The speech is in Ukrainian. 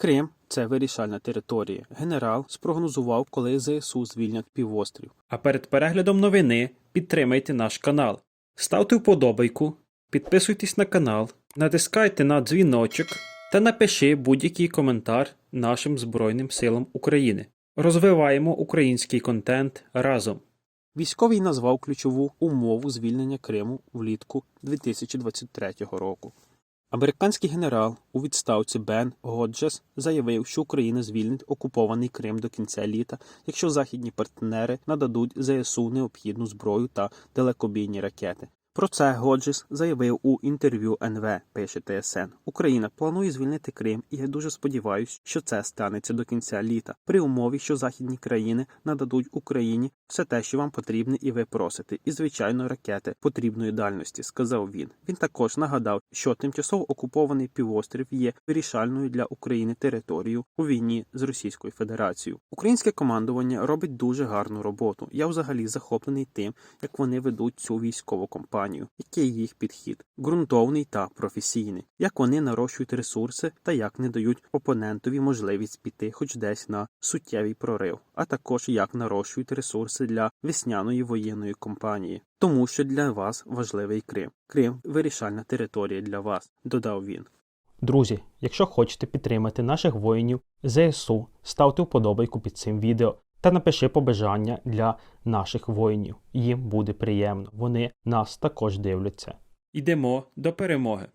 Крим це вирішальна територія. Генерал спрогнозував, коли ЗСУ звільнять півострів. А перед переглядом новини підтримайте наш канал. Ставте вподобайку, підписуйтесь на канал, натискайте на дзвіночок та напиши будь-який коментар нашим Збройним силам України. Розвиваємо український контент разом. Військовий назвав ключову умову звільнення Криму влітку 2023 року. Американський генерал у відставці Бен Годжес заявив, що Україна звільнить окупований Крим до кінця літа, якщо західні партнери нададуть ЗСУ необхідну зброю та далекобійні ракети. Про це Годжес заявив у інтерв'ю НВ, пише ТСН. Україна планує звільнити Крим, і я дуже сподіваюся, що це станеться до кінця літа, при умові, що західні країни нададуть Україні все те, що вам потрібне, і ви просите, і звичайно ракети потрібної дальності, сказав він. Він також нагадав, що тимчасово окупований півострів є вирішальною для України територією у війні з Російською Федерацією. Українське командування робить дуже гарну роботу. Я взагалі захоплений тим, як вони ведуть цю військову кампанію, який їх підхід ґрунтовний та професійний, як вони нарощують ресурси та як не дають опонентові можливість піти хоч десь на суттєвий прорив, а також як нарощують ресурси для весняної воєнної кампанії. Тому що для вас важливий Крим. Крим вирішальна територія для вас, додав він. Друзі, якщо хочете підтримати наших воїнів ЗСУ, ставте вподобайку під цим відео та напиши побажання для наших воїнів. Їм буде приємно. Вони нас також дивляться. Йдемо до перемоги.